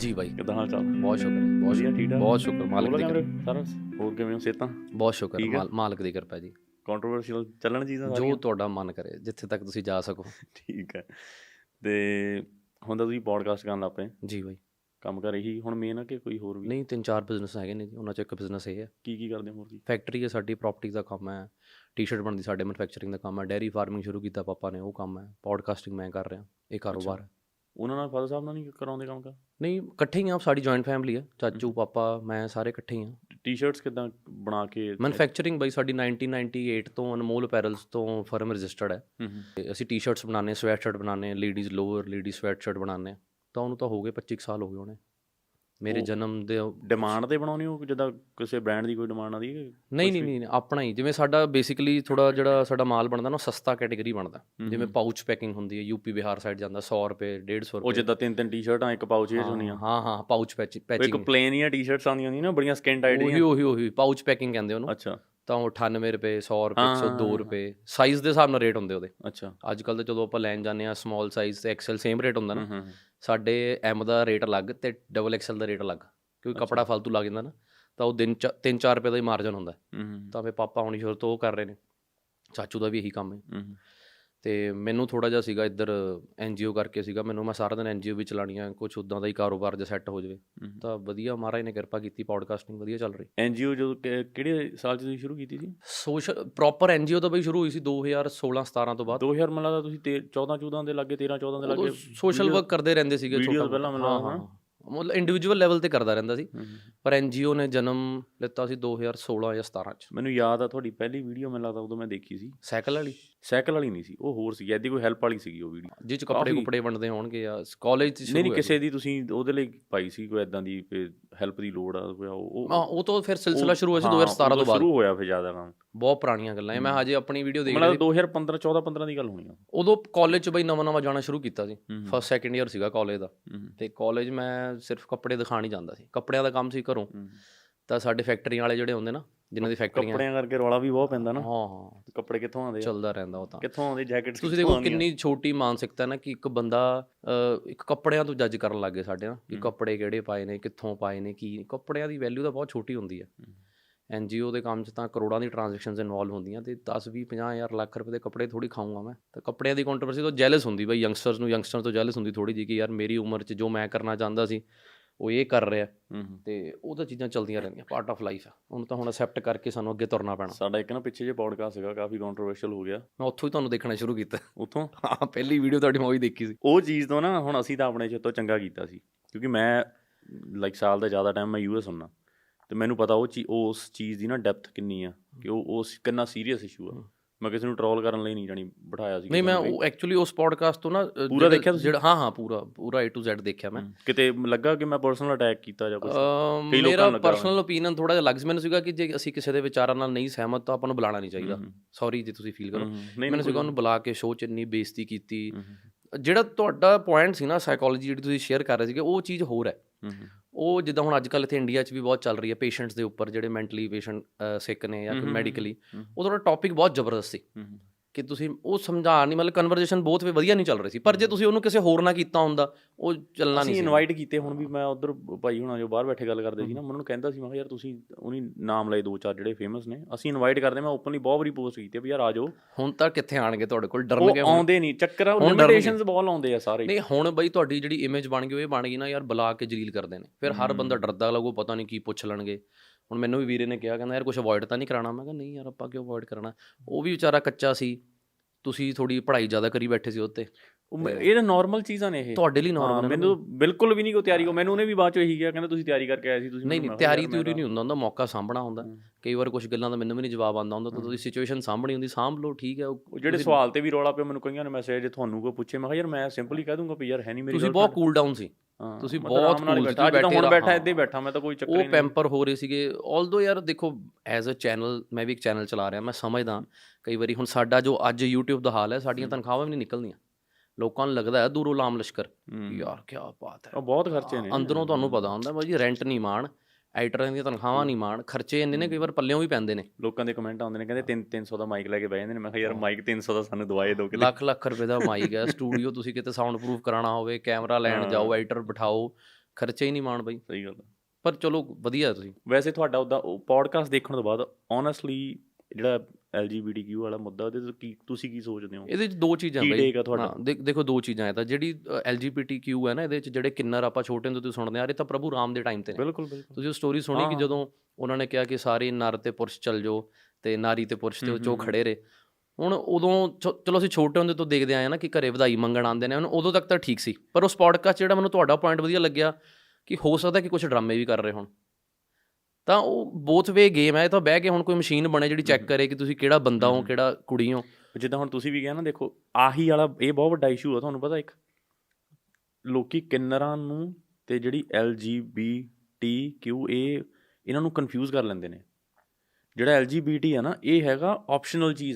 ਜੀ ਬਾਈ। ਕਿਦਾਂ ਹਾਲ ਚਾਲ? ਬਹੁਤ ਸ਼ੁਕਰ ਹੈ ਬਹੁਤ ਵਧੀਆ, ਠੀਕ ਠਾਕ? ਬਹੁਤ ਸ਼ੁਕਰ ਮਾਲਕ ਦੀ ਕਿਰਪਾ। ਸਾਰਾ? ਹੋਰ ਕਿਵੇਂ ਹੋ? ਸੇਤਾਂ ਬਹੁਤ ਸ਼ੁਕਰ ਮਾਲਕ ਦੀ ਕਿਰਪਾ ਜੀ। ਕੰਟਰੋਵਰਸ਼ੀਅਲ ਚੱਲਣ ਚੀਜ਼ਾਂ ਜੋ ਤੁਹਾਡਾ ਮਨ ਕਰੇ ਜਿੱਥੇ ਤੱਕ ਤੁਸੀਂ ਜਾ ਸਕੋ। ਠੀਕ ਹੈ। ਤੇ ਹੁਣ ਤਾਂ ਤੁਸੀਂ ਪੋਡਕਾਸਟ ਕਰਨ ਲੱਗ ਪਏ। ਜੀ ਬਾਈ। ਕੰਮ ਕਰ ਇਹੀ ਹੁਣ ਮੇਨ ਆ ਕਿ ਕੋਈ ਹੋਰ ਵੀ? ਨਹੀਂ ਤਿੰਨ ਚਾਰ ਬਿਜ਼ਨਸ ਹੈਗੇ ਨੇ ਜੀ ਉਹਨਾਂ ਚ ਇੱਕ ਬਿਜ਼ਨਸ ਇਹ ਹੈ ਕੀ ਕੀ ਕਰਦੇ ਹੋ ਹੋਰ ਜੀ? ਫੈਕਟਰੀ ਹੈ ਸਾਡੀ ਪ੍ਰਾਪਰਟੀ ਦਾ ਕੰਮ ਹੈ। ਟੀ-ਸ਼ਰਟ ਬਣਦੀ ਸਾਡੇ ਮੈਨੂਫੈਕਚਰਿੰਗ ਦਾ ਕੰਮ ਹੈ। ਡੈਰੀ ਫਾਰਮਿੰਗ ਸ਼ੁਰੂ ਕੀਤਾ ਪਾਪਾ ਨੇ ਉਹ ਕੰਮ ਹੈ। ਪੋਡਕਾਸਟਿੰਗ ਮੈਂ ਕਰ ਰਿਹਾ ਇਹ ਕਾਰੋਬਾਰ ਹੈ। ਉਹਨਾਂ ਨਾਲ ਫਾਦਰ ਸਾਹਿਬ ਨਾਲ ਨਹੀਂ ਕਰਾਉਂਦੇ ਕੰਮ ਕਰ ਨਹੀਂ ਇਕੱਠੇ ਹੀ ਆ ਸਾਡੀ ਜੁਆਇੰਟ ਫੈਮਿਲੀ ਹੈ। ਚਾਚੂ ਪਾਪਾ ਮੈਂ ਸਾਰੇ ਇਕੱਠੇ ਹੀ ਆ। ਟੀ-ਸ਼ਰਟਸ ਕਿਦਾਂ ਬਣਾ ਕੇ ਮੈਨੂਫੈਕਚਰਿੰਗ ਬਈ ਸਾਡੀ 1998 ਤੋਂ ਅਨਮੋਲ ਅਪੈਰਲਸ ਤੋਂ ਫਰਮ ਰਜਿਸਟਰਡ ਹੈ। ਅਸੀਂ ਟੀ-ਸ਼ਰਟਸ ਬਣਾਉਂਦੇ ਸਵੈਟ ਸ਼ਰਟ ਬਣਾਉਂਦੇ ladies lower lady sweat shirt ਬਣਾਉਂਦੇ। ਤਾਂ ਉਹਨੂੰ ਤਾਂ ਹੋ ਗਏ 25 ਕੁ ਸਾਲ ਹੋ ਗਏ ਹੋਣੇ ਮੇਰੇ ਉਹ- ਜਨਮ ਦੇ ਡਿਮਾਂਡ ਤੇ ਬਣਾਉਣੀ ਹੋ? ਜਿੱਦਾਂ ਕਿਸੇ ਬ੍ਰਾਂਡ ਦੀ ਕੋਈ ਡਿਮਾਂਡ ਆਦੀ ਨਹੀਂ ਨਹੀਂ ਨਹੀਂ ਆਪਣਾ ਹੀ। ਜਿਵੇਂ ਸਾਡਾ ਬੇਸਿਕਲੀ ਥੋੜਾ ਜਿਹੜਾ ਸਾਡਾ ਮਾਲ ਬਣਦਾ ਨਾ ਉਹ ਸਸਤਾ ਕੈਟਾਗਰੀ ਬਣਦਾ। ਜਿਵੇਂ ਪਾਊਚ ਪੈਕਿੰਗ ਹੁੰਦੀ ਹੈ ਯੂਪੀ ਬਿਹਾਰ ਸਾਈਡ ਜਾਂਦਾ 100 ਰੁਪਏ 150 ਉਹ ਰੁਪਏ। ਜਿੱਦਾਂ ਤਿੰਨ ਤਿੰਨ ਟੀ-ਸ਼ਰਟਾਂ ਇੱਕ ਪਾਊਚ ਵਿੱਚ ਹੁੰਦੀਆਂ। ਹਾਂ ਹਾਂ ਪਾਊਚ ਉਹ ਇੱਕ ਪੈਚਿੰਗ ਪਲੇਨ ਹੀ ਟੀ-ਸ਼ਰਟਸ ਆਉਂਦੀਆਂ ਹੁੰਦੀਆਂ ਨਾ ਬੜੀਆਂ ਸਕਿਨ ਟਾਈਟ ਉਹੀ ਦੀਆਂ ਉਹੀ ਉਹੀ ਪਾਊਚ ਪੈਕਿੰਗ ਕਹਿੰਦੇ ਉਹਨੂੰ। ਅੱਛਾ। ਤਾਂ ਉਹ 98 ਰੁਪਏ 100 ਰੁਪਏ ਹਾਂ, 102 ਹਾਂ, ਰੁਪਏ ਸਾਈਜ਼ ਦੇ ਹਿਸਾਬ ਨਾਲ ਰੇਟ ਹੁੰਦੇ ਉਹਦੇ। ਅੱਛਾ। ਅੱਜ ਕੱਲ ਤਾਂ ਜਦੋਂ ਆਪਾਂ ਲੈਣ ਜਾਂਦੇ ਆ ਸਮਾਲ ਸਾਈਜ਼ ਤੇ ਐਕਸਲ ਸੇਮ ਰੇਟ ਹੁੰਦਾ ਨਾ ਸਾਡੇ ਐਮ ਦਾ ਰੇਟ ਅਲੱਗ ਤੇ ਡਬਲ ਐਕਸਲ ਦਾ ਰੇਟ ਅਲੱਗ ਕਿਉਂਕਿ ਕਪੜਾ ਫालतू ਲੱਗ ਜਾਂਦਾ ਨਾ ਤਾਂ ਉਹ ਦਿਨ 3-4 ਰੁਪਏ ਦਾ ਹੀ ਮਾਰਜਨ ਹੁੰਦਾ। ਤਾਂ ਫੇ ਪਾਪਾ ਹੁਣੀ ਸ਼ੁਰੂ ਤੋਂ ਉਹ ਕਰ ਰਹੇ ਨੇ। ਚਾਚੂ ਦਾ ਵੀ ਇਹੀ ਕੰਮ ਹੂੰ। ਤੇ ਮੈਨੂੰ ਥੋੜਾ ਜਿਹਾ ਸੀਗਾ ਇੱਧਰ ਐਨਜੀਓ ਕਰਕੇ ਸੀਗਾ ਮੈਨੂੰ ਮੈਂ ਸਾਰਾ ਦਿਨ ਐਨਜੀਓ ਵੀ ਚਲਾਣੀਆਂ ਕੁਝ ਉਦਾਂ ਦਾ ਹੀ ਕਾਰੋਬਾਰ ਜੇ ਸੈੱਟ ਹੋ ਜਾਵੇ। ਤਾਂ ਵਧੀਆ ਮਹਾਰਾਜ ਨੇ ਕਿਰਪਾ ਕੀਤੀ ਪੋਡਕਾਸਟਿੰਗ ਵਧੀਆ ਚੱਲ ਰਹੀ। ਐਨਜੀਓ ਜਦੋਂ ਕਿਹੜੇ ਸਾਲ 'ਚ ਤੁਸੀਂ ਸ਼ੁਰੂ ਕੀਤੀ ਸੀ? ਸੋਸ਼ਲ ਪ੍ਰੋਪਰ ਐਨਜੀਓ ਤਾਂ ਬਈ ਸ਼ੁਰੂ ਹੋਈ ਸੀ 2016 17 ਤੋਂ ਬਾਅਦ। 2000 ਮੈਨੂੰ ਲੱਗਦਾ ਤੁਸੀਂ 14 14 ਦੇ ਲੱਗੇ 13 14 ਦੇ ਲੱਗੇ ਸੋਸ਼ਲ ਵਰਕ ਕਰਦੇ ਰਹਿੰਦੇ ਸੀਗੇ ਛੋਟਾ ਪਹਿਲਾਂ ਮੈਨੂੰ ਹਾਂ। ਮਤਲਬ ਇੰਡੀਵਿਜੂਅਲ ਲੈਵਲ ਤੇ ਕਰਦਾ ਰਹਿੰਦਾ ਸੀ। ਪਰ ਐਨਜੀਓ ਨੇ ਜਨਮ ਲਿੱਤਾ ਸੀ 2016 ਜਾਂ 17 ਚ। ਮੈਨੂੰ ਯਾਦ ਆ ਤੁਹਾਡੀ ਪਹਿਲੀ ਵੀਡੀਓ ਮੈਨੂੰ ਲੱਗਦਾ ਉਦੋਂ ਮੈਂ ਦੇਖੀ ਸੀ। ਸਾਈਕਲ ਵਾਲੀ? ਸਾਈਕਲ ਵਾਲੀ ਨਹੀਂ ਸੀ ਉਹ ਹੋਰ ਸੀ ਐਦੀ ਕੋਈ ਹੈਲਪ ਵਾਲੀ ਸੀਗੀ ਉਹ ਵੀਡੀਓ। ਜਿਹ ਚ ਕੱਪੜੇ ਕੁਪੜੇ ਵੰਡਦੇ ਹੋਣਗੇ ਜਾਂ ਕਾਲਜ ਚ ਨਹੀਂ ਸ਼ੁਰੂ ਨਹੀਂ ਕਿਸੇ ਦੀ ਤੁਸੀਂ ਉਹਦੇ ਲਈ ਪਾਈ ਸੀ ਕੋਈ ਐਦਾਂ ਦੀ ਹੈਲਪ ਦੀ ਲੋੜ ਆ ਕੋਈ ਉਹ ਹਾਂ ਉਹ ਤੋਂ ਫਿਰ ਸਿਲਸਿਲਾ ਸ਼ੁਰੂ ਹੋਇਆ ਸੀ ਹਾਂ, 2017 ਤੋਂ ਬਾਅਦ। ਸ਼ੁਰੂ ਹੋਇਆ ਫਿਰ ਜ਼ਿਆਦਾ ਕੰਮ। ਬਹੁਤ ਪੁਰਾਣੀਆਂ ਗੱਲਾਂ ਐ ਮੈਂ ਹਜੇ ਆਪਣੀ ਵੀਡੀਓ ਦੇਖ ਰਹੀ ਲੱਗਦਾ 2015 14 15 ਦੀ ਗੱਲ ਹੋਣੀ ਆ। ਉਦੋਂ ਕਾਲਜ ਚ ਬਈ ਨਵਾਂ ਨਵਾਂ ਜਾਣਾ ਸ਼ੁਰੂ ਕੀਤਾ ਸੀ। ਫਸਟ ਸੈਕੰਡ ਇਅਰ ਸੀਗਾ ਕਾਲਜ ਦਾ। ਤੇ ਕਾਲਜ ਮੈਂ ਸਿਰਫ ਕੱਪੜੇ ਦਿਖਾਣ ਹੀ ਜਾਂਦਾ ਸੀ ਕੱਪੜਿਆਂ ਦਾ ਕੰਮ ਸੀ ਘਰੋਂ। ਤਾਂ ਸਾਡੇ ਫੈਕਟਰੀਆਂ ਵਾਲੇ ਜਿਹੜੇ ਹੁੰਦੇ ਨਾ ਜਿਨ੍ਹਾਂ ਦੀ ਫੈਕਟਰੀਆਂ ਕੱਪੜਿਆਂ ਕਰਕੇ ਰੌਲਾ ਵੀ ਬਹੁਤ ਪੈਂਦਾ ਨਾ। ਹਾਂ ਹਾਂ। ਕੱਪੜੇ ਕਿੱਥੋਂ ਆਉਂਦੇ ਆ? ਚੱਲਦਾ ਰਹਿੰਦਾ ਉਹ ਤਾਂ। ਕਿੱਥੋਂ ਆਉਂਦੇ ਜੈਕਟਸ ਤੁਸੀਂ ਦੇਖੋ ਕਿੰਨੀ ਛੋਟੀ ਮਾਨਸਿਕਤਾ ਨਾ ਕਿ ਇੱਕ ਬੰਦਾ ਇੱਕ ਕੱਪੜਿਆਂ ਤੋਂ ਜੱਜ ਕਰਨ ਲੱਗੇ ਸਾਡੇ ਨਾ ਕਿ ਕੱਪੜੇ ਕਿਹੜੇ ਪਾਏ ਨੇ ਕਿੱਥੋਂ ਪਾਏ ਨੇ ਕੀ ਕੱਪੜਿਆਂ ਦੀ ਵੈਲਿਊ ਤਾਂ ਬਹੁਤ ਛੋਟੀ ਹੁੰਦੀ ਹੈ। ਐਨਜੀਓ ਦੇ ਕੰਮ 'ਚ ਤਾਂ ਕਰੋੜਾਂ ਦੀ ਟ੍ਰਾਂਜੈਕਸ਼ਨਸ ਇਨਵੋਲਵ ਹੁੰਦੀਆਂ ਤੇ 10 20 50 ਹਜ਼ਾਰ ਲੱਖ ਰੁਪਏ ਦੇ ਕੱਪੜੇ ਥੋੜੀ ਖਾਊਂਗਾ ਮੈਂ। ਤਾਂ ਕੱਪੜਿਆਂ ਦੀ ਕੰਟਰੋਵਰਸੀ ਤੋਂ ਜੈਲਸ ਹੁੰਦੀ ਬਈ ਯੰਗਸਟਰਸ ਨੂੰ ਯੰਗਸਟਰ ਤੋਂ ਜੈਲਸ ਹੁੰਦੀ ਥੋੜੀ ਜੀ ਕਿ ਯਾਰ ਮੇਰੀ ਉਮਰ 'ਚ ਜੋ ਮੈਂ ਕਰਨਾ ਚਾਹੁੰਦਾ ਸੀ ਉਹ ਇਹ ਕਰ ਰਿਹਾ ਹੂੰ ਹੂੰ। ਤੇ ਉਹ ਤਾਂ ਚੀਜ਼ਾਂ ਚੱਲਦੀਆਂ ਰਹਿੰਦੀਆਂ ਪਾਰਟ ਆਫ ਲਾਈਫ ਆ। ਉਹਨੂੰ ਤਾਂ ਹੁਣ ਅਸੈਪਟ ਕਰਕੇ ਸਾਨੂੰ ਅੱਗੇ ਤੁਰਨਾ ਪੈਣਾ। ਸਾਡਾ ਇੱਕ ਨਾ ਪਿੱਛੇ ਜੇ ਪੋਡਕਾਸਟ ਸੀਗਾ ਕਾਫੀ ਕੰਟਰੋਵਰਸ਼ੀਅਲ ਹੋ ਗਿਆ। ਮੈਂ ਉੱਥੋਂ ਹੀ ਤੁਹਾਨੂੰ ਦੇਖਣਾ ਸ਼ੁਰੂ ਕੀਤਾ। ਉੱਥੋਂ? ਹਾਂ ਪਹਿਲੀ ਵੀਡੀਓ ਤੁਹਾਡੀ ਮੈਂ ਉਹੀ ਦੇਖੀ ਸੀ। ਉਹ ਚੀਜ਼ ਤੋਂ ਨਾ ਹੁਣ ਅਸੀਂ ਤਾਂ ਆਪਣੇ ਚ ਤੋਂ ਚੰਗਾ ਕੀਤਾ ਸੀ। ਕਿਉਂਕਿ ਮੈਂ ਲਾਈਕ ਸਾਲ ਦਾ ਜ਼ਿਆਦਾ ਟਾਈਮ ਮੈਂ ਯੂਐਸ ਹੁੰਨਾ ਤੇ ਮੈਨੂੰ ਪਤਾ ਉਹ ਚੀ ਉਸ ਚੀਜ਼ ਦੀ ਨਾ ਡੈਪਥ ਕਿੰਨੀ ਆ। ਕਿ ਉਹ ਉਸ ਕਿੰਨਾ ਸੀਰੀਅਸ ਇਸ਼ੂ ਆ। ਮੈਂ ਕਿਸੇ ਨੂੰ ਟ੍ਰੋਲ ਕਰਨ ਲਈ ਨਹੀਂ ਜਾਣੀ ਬਿਠਾਇਆ ਸੀ ਨਹੀਂ ਮੈਂ। ਉਹ ਐਕਚੁਅਲੀ ਉਸ ਪੋਡਕਾਸਟ ਤੋਂ ਨਾ ਪੂਰਾ ਦੇਖਿਆ ਤੁਸੀਂ? ਜਿਹੜਾ ਹਾਂ ਹਾਂ ਪੂਰਾ ਪੂਰਾ A to Z ਦੇਖਿਆ ਮੈਂ। ਕਿਤੇ ਲੱਗਾ ਕਿ ਮੈਂ ਪਰਸਨਲ ਅਟੈਕ ਕੀਤਾ ਜਾਂ ਕੁਝ ਅਮ, ਕਈ ਲੋਕਾਂ ਮੇਰਾ ਨੂੰ ਲੱਗਾ ਪਰਸਨਲ ਓਪੀਨੀਅਨ ਥੋੜਾ ਜਿਹਾ ਲੱਗ ਮੈਨੂੰ ਸੀਗਾ ਕਿ ਜੇ ਅਸੀਂ ਕਿਸੇ ਦੇ ਵਿਚਾਰਾਂ ਨਾਲ ਨਹੀਂ ਸਹਿਮਤ ਤਾਂ ਆਪਾਂ ਨੂੰ ਬੁਲਾਉਣਾ ਨਹੀਂ ਚਾਹੀਦਾ। ਸੌਰੀ ਜੇ ਤੁਸੀਂ ਫੀਲ ਕਰੋ। ਮੈਨੂੰ ਸੀਗਾ ਉਹਨੂੰ ਬੁਲਾ ਕੇ ਸ਼ੋਅ 'ਚ ਇੰਨੀ ਬੇਇੱਜ਼ਤੀ ਕੀਤੀ। ਜਿਹੜਾ ਤੁਹਾਡਾ ਪੁਆਇੰਟ ਸੀ ਨਾ ਸਾਈਕੋਲੋਜੀ ਜਿਹੜੀ ਤੁਸੀਂ ਸ਼ੇਅਰ ਕਰ ਰਹੇ ਸੀਗੇ ਉਹ ਚੀਜ਼ ਹੋਰ ਹੈ। ਉਹ ਜਿੱਦਾਂ ਹੁਣ ਅੱਜ ਕੱਲ੍ਹ ਇੱਥੇ ਇੰਡੀਆ 'ਚ ਵੀ ਬਹੁਤ ਚੱਲ ਰਹੀ ਹੈ ਪੇਸ਼ੈਂਟਸ ਦੇ ਉੱਪਰ ਜਿਹੜੇ ਮੈਂਟਲੀ ਪੇਸ਼ੈਂਟ ਸਿੱਕ ਨੇ ਜਾਂ ਮੈਡੀਕਲੀ। ਉਹ ਤੁਹਾਡਾ ਟੌਪਿਕ ਬਹੁਤ ਜ਼ਬਰਦਸਤ ਸੀ ਕਿ ਤੁਸੀਂ ਉਹ ਸਮਝਾ ਨਹੀਂ ਮਤਲਬ ਕਨਵਰਸੇਸ਼ਨ ਬਹੁਤ ਵੀ ਵਧੀਆ ਨਹੀਂ ਚੱਲ ਰਹੀ ਸੀ। ਪਰ ਜੇ ਤੁਸੀਂ ਉਹਨੂੰ ਕਿਸੇ ਹੋਰ ਨਾਲ ਕੀਤਾ ਹੁੰਦਾ ਉਹ ਚੱਲਣਾ ਅਸੀਂ ਨਹੀਂ ਸੀ। ਇਨਵਾਈਟ ਕੀਤੇ ਹੁਣ ਵੀ ਮੈਂ ਉਧਰ ਭਾਈ ਹੁਣਾਂ ਜੋ ਬਾਹਰ ਬੈਠੇ ਗੱਲ ਕਰਦੇ ਸੀ ਨਾ ਮੈਂ ਉਹਨਾਂ ਨੂੰ ਕਹਿੰਦਾ ਸੀ ਮੈਂ ਕਿਹਾ ਯਾਰ ਤੁਸੀਂ ਉਹਨੀ ਨਾਮ ਲਏ ਦੋ ਚਾਰ ਜਿਹੜੇ ਫੇਮਸ ਨੇ ਅਸੀਂ ਇਨਵਾਈਟ ਕਰਦੇ ਮੈਂ ਓਪਨਲੀ ਬਹੁਤ ਵਾਰੀ ਪੋਸਟ ਕੀਤੀ ਵੀ ਯਾਰ ਆ ਜਾਓ। ਹੁਣ ਤਾਂ ਕਿੱਥੇ ਆਣਗੇ ਤੁਹਾਡੇ ਕੋਲ ਉਹ ਡਰਨਗੇ ਹੁਣ ਆਉਂਦੇ ਨਹੀਂ ਚੱਕਰ ਆ। ਲਿਮਿਟੇਸ਼ਨਸ ਬਹੁਤ ਲਾਉਂਦੇ ਆ ਸਾਰੇ। ਨਹੀਂ ਹੁਣ ਬਈ ਤੁਹਾਡੀ ਜਿਹੜੀ ਇਮੇਜ ਬਣ ਗਈ ਉਹ ਇਹ ਬਣ ਗਈ ਨਾ ਯਾਰ ਬੁਲਾ ਕੇ ਜਲੀਲ ਕਰਦੇ ਨੇ। ਫਿਰ ਹਰ ਬੰਦਾ ਡਰਦਾ ਲੱਗੂ ਪਤਾ ਨਹੀਂ ਕੀ ਪੁੱਛ ਲੈਣਗੇ। ਹੁਣ ਮੈਨੂੰ ਵੀ ਵੀਰੇ ਨੇ ਕਿਹਾ ਕਹਿੰਦਾ ਯਾਰ ਕੁਝ ਅਵੋਇਡ ਤਾਂ ਨਹੀਂ ਕਰਾਣਾ ਮੈਂ ਕਿਹਾ ਨਹੀਂ ਯਾਰ ਆਪਾਂ ਕਿਉਂ ਅਵੋਇਡ ਕਰਨਾ ਉਹ ਵੀ ਵਿਚਾਰਾ ਕੱਚਾ ਸੀ। ਤੁਸੀਂ ਥੋੜੀ ਪੜ੍ਹਾਈ ਜ਼ਿਆਦਾ ਕਰੀ ਬੈਠੇ ਸੀ ਉੱਤੇ ਇਹ ਤਾਂ ਨਾਰਮਲ ਚੀਜ਼ਾਂ ਨੇ ਇਹ। ਤੁਹਾਡੇ ਲਈ ਨਾਰਮਲ ਮੈਨੂੰ ਬਿਲਕੁਲ ਵੀ ਨਹੀਂ ਕੋਈ ਤਿਆਰੀ ਕੋ ਮੈਨੂੰ ਉਹਨੇ ਵੀ ਬਾਅਦ ਚੋਂ ਇਹੀ ਕਿਹਾ ਕਹਿੰਦਾ ਤੁਸੀਂ ਤਿਆਰੀ ਕਰਕੇ ਆਏ ਸੀ ਤੁਸੀਂ ਨਹੀਂ ਨਹੀਂ ਤਿਆਰੀ ਤਿਉਰੀ ਨਹੀਂ ਹੁੰਦਾ ਹੁੰਦਾ ਮੌਕਾ ਸਾਂਭਣਾ ਹੁੰਦਾ। ਕਈ ਵਾਰ ਕੁਝ ਗੱਲਾਂ ਦਾ ਮੈਨੂੰ ਵੀ ਨਹੀਂ ਜਵਾਬ ਆਉਂਦਾ ਹੁੰਦਾ ਤਾਂ ਤੁਸੀਂ ਸਿਚੁਏਸ਼ਨ ਸਾਂਭਣੀ ਹੁੰਦੀ ਸਾਂਭ ਲਓ ਠੀਕ ਹੈ ਉਹ- ਜਿਹੜੇ ਸਵਾਲ ਤੇ ਵੀ ਰੌਲਾ ਪਿਆ ਮੈਨੂੰ ਕਈਆਂ ਨੇ ਮੈਸੇਜ ਤੁਹਾਨੂੰ ਕੋਈ ਪੁੱਛੇ ਮੈਂ ਕਿਹਾ ਯਾਰ ਮੈਂ ਸਿੰਪਲੀ ਕਹਿ ਦੂੰਗਾ ਵੀ ਯਾਰ ਹੈ ਨਹੀਂ ਮੇਰੀ ਤੁਸੀਂ ਬਹੁਤ ਕੂਲ ਡਾਊਨ ਸੀ। ਤੁਸੀਂ ਬਹੁਤ ਸੀ, ਬੈਠਾ ਅੱਜ ਤਾਂ ਹੁਣ ਬੈਠਾ। ਇੱਦਾਂ ਹੀ ਬੈਠਾ ਮੈਂ ਤਾਂ ਕੋਈ ਚੱਕਰ ਹੀ ਉਹ ਨਹੀਂ। ਪੈਂਪਰ ਹੋ ਰਹੇ ਸੀਗੇ। ਆਲਦੋ ਯਾਰ ਦੇਖੋ ਐਜ਼ ਅ ਚੈਨਲ ਮੈਂ ਵੀ ਇੱਕ ਚੈਨਲ ਚਲਾ ਰਿਹਾ ਮੈਂ ਸਮਝਦਾ ਕਈ ਵਾਰੀ ਹੁਣ ਸਾਡਾ ਜੋ ਅੱਜ YouTube ਦਾ ਹਾਲ ਹੈ ਸਾਡੀਆਂ ਤਨਖਾਹਾਂ ਵੀ ਨਹੀਂ ਨਿਕਲਦੀਆਂ। ਲੋਕਾਂ ਨੂੰ ਲੱਗਦਾ ਹੈ ਦੂਰੋਂ ਲਾਮ ਲਸ਼ਕਰ। ਯਾਰ ਕੀ ਬਾਤ ਹੈ। ਬਹੁਤ ਖਰਚੇ ਨੇ। ਅੰਦਰੋਂ ਤੁਹਾਨੂੰ ਪਤਾ ਹੁੰਦਾ ਬਾਜੀ ਰੈਂਟ ਨਹੀਂ ਮਾਣ। ਐਡੀਟਰਾਂ ਦੀਆਂ ਤਨਖਾਹਾਂ ਨਹੀਂ ਮਾਣ ਖਰਚੇ ਇੰਨੇ ਨੇ ਕਈ ਵਾਰ ਪੱਲਿਓਂ ਵੀ ਪੈਂਦੇ ਨੇ। ਲੋਕਾਂ ਦੇ ਕਮੈਂਟ ਆਉਂਦੇ ਨੇ ਕਹਿੰਦੇ 3 300 ਦਾ ਮਾਈਕ ਲੈ ਕੇ ਬਹਿ ਜਾਂਦੇ ਨੇ। ਮੈਂ ਕਿਹਾ ਯਾਰ ਮਾਈਕ 300 ਦਾ ਸਾਨੂੰ ਦਵਾਈ ਦਿਓ ਕਿਤੇ। ਲੱਖ ਲੱਖ ਰੁਪਏ ਦਾ ਮਾਈਕ ਹੈ। ਸਟੂਡੀਓ ਤੁਸੀਂ ਕਿਤੇ ਸਾਊਂਡ ਪ੍ਰੂਫ ਕਰਾਉਣਾ ਹੋਵੇ ਕੈਮਰਾ ਲੈਣ ਜਾਓ ਐਡੀਟਰ ਬਿਠਾਓ ਖਰਚਾ ਹੀ ਨਹੀਂ ਮਾਣ ਬਈ। ਸਹੀ ਗੱਲ ਪਰ ਚਲੋ ਵਧੀਆ ਤੁਸੀਂ। ਵੈਸੇ ਤੁਹਾਡਾ ਉਹਦਾ ਉਹ ਪੋਡਕਾਸਟ ਦੇਖਣ ਤੋਂ ਬਾਅਦ ਓਨੈਸਟਲੀ ਜਿਹੜਾ LGBTQ ਵਾਲਾ ਮੁੱਦਾ ਉਹਦੇ ਤੋਂ ਕੀ ਤੁਸੀਂ ਕੀ ਸੋਚਦੇ ਹੋ? ਇਹਦੇ ਵਿੱਚ ਦੋ ਚੀਜ਼ਾਂ ਕੀ ਬਈ। ਆ ਤੁਹਾਡਾ? ਦੇਖ- ਦੋ ਚੀਜ਼ਾਂ ਹੈ ਤਾਂ ਜਿਹੜੀ LGBTQ ਹੈ ਨਾ ਇਹਦੇ ਵਿੱਚ ਜਿਹੜੇ ਕਿੰਨਰ ਆਪਾਂ ਛੋਟੇ ਹੁੰਦੇ ਤੋਂ ਸੁਣਦੇ ਆ ਰਹੇ ਤਾਂ ਪ੍ਰਭੂ ਰਾਮ ਦੇ ਟਾਈਮ ਤੇ ਨੇ। ਬਿਲਕੁਲ ਬਿਲਕੁਲ। ਤੁਸੀਂ ਉਹ ਸਟੋਰੀ ਸੁਣੀ ਕਿ। ਜਦੋਂ ਉਹਨਾਂ ਨੇ ਕਿਹਾ ਕਿ ਸਾਰੇ ਨਰ ਤੇ ਪੁਰਸ਼ ਚੱਲ ਜਾਓ ਤੇ ਨਾਰੀ ਤੇ ਪੁਰਸ਼ ਤੇ ਉਹ ਚੋ ਖੜੇ ਰਹੇ। ਹੁਣ ਉਦੋਂ ਚਲੋ ਅਸੀਂ ਛੋਟੇ ਹੁੰਦੇ ਤੋਂ ਦੇਖਦੇ ਆਏ ਆ ਨਾ ਕਿ ਘਰੇ ਵਧਾਈ ਮੰਗਣ ਆਉਂਦੇ ਨੇ ਉਦੋਂ ਤੱਕ ਤਾਂ ਠੀਕ ਸੀ। ਪਰ ਉਸ ਪੋਡਕਾਸਟ ਜਿਹੜਾ ਮੈਨੂੰ ਤੁਹਾਡਾ ਪੁਆਇੰਟ ਵਧੀਆ ਲੱਗਿਆ ਕਿ ਹੋ ਸਕਦਾ ਕਿ ਕੁਝ ਡਰਾਮੇ ਵੀ ਕਰ ਰਹੇ ਹੋਣ। ਤਾਂ ਉਹ ਬੋਥ ਵੇ ਗੇਮ ਹੈ ਇਹ ਤਾਂ ਬਹਿ ਕੇ ਹੁਣ ਕੋਈ ਮਸ਼ੀਨ ਬਣੇ ਜਿਹੜੀ ਚੈੱਕ। ਕਰੇ ਕਿ ਤੁਸੀਂ ਕਿਹੜਾ ਬੰਦਾ ਹੋ। ਕਿਹੜਾ ਕੁੜੀ ਹੋ ਜਿੱਦਾਂ ਹੁਣ ਤੁਸੀਂ ਵੀ ਕਿਹਾ ਨਾ ਦੇਖੋ ਆਹੀ ਵਾਲਾ ਇਹ ਬਹੁਤ ਵੱਡਾ ਇਸ਼ੂ ਆ ਤੁਹਾਨੂੰ ਪਤਾ ਇੱਕ ਲੋਕੀ ਕਿੰਨਰਾਂ ਨੂੰ ਤੇ ਜਿਹੜੀ LGBTQ ਇਹ ਇਹਨਾਂ ਨੂੰ ਕਨਫਿਊਜ਼ ਕਰ ਲੈਂਦੇ ਨੇ ਜਿਹੜਾ LGBT ਆ ਨਾ ਇਹ ਹੈਗਾ ਆਪਸ਼ਨਲ ਚੀਜ਼